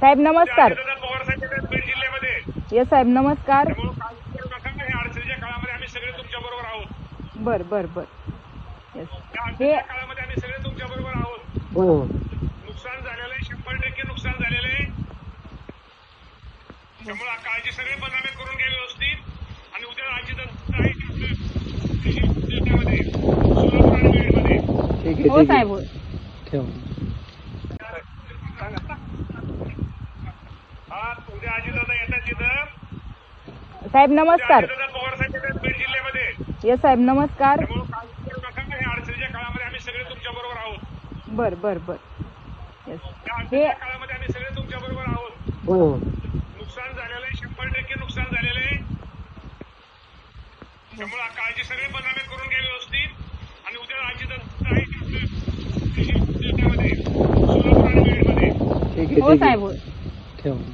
साहेब नमस्कार. बीड जिल्ह्यामध्ये. येस साहेब नमस्कार. त्यामुळे काळजी करू नका अडचणीच्या काळामध्ये आम्ही सगळे तुमच्या बरोबर आहोत. बर बर बर. हे अडचणीच्या काळामध्ये आम्ही सगळे तुमच्या बरोबर आहोत. हो. नुकसान झालेलं आहे शंभर टक्के नुकसान झालेलं आहे. त्यामुळे काळजी सगळे करून घ्या व्यवस्थित. आणि उद्या आहे जिल्ह्यामध्ये सोलापूर आणि बीडमध्ये. ठीक आहे हो ठीक साहेब आहे हो. ठेव हा उद्या अजितदादा येतात तिथं साहेब नमस्कार. येस साहेब नमस्कार. त्यामुळे काळजी करू नका. अडचणीच्या काळामध्ये आम्ही सगळे तुमच्या बरोबर आहोत. बर बर बर. हे काळामध्ये आम्ही सगळे तुमच्या बरोबर आहोत. हो. नुकसान झालेलं आहे शंभर टक्के नुकसान झालेलं आहे. त्यामुळे काळजी सगळे बंधामे करून घ्या व्यवस्थित आणि उद्या अजितदादा आहे जिल्ह्यामध्ये सोलापूर आणि बीडमध्ये ठीक आहे हो साहेब. ठेव.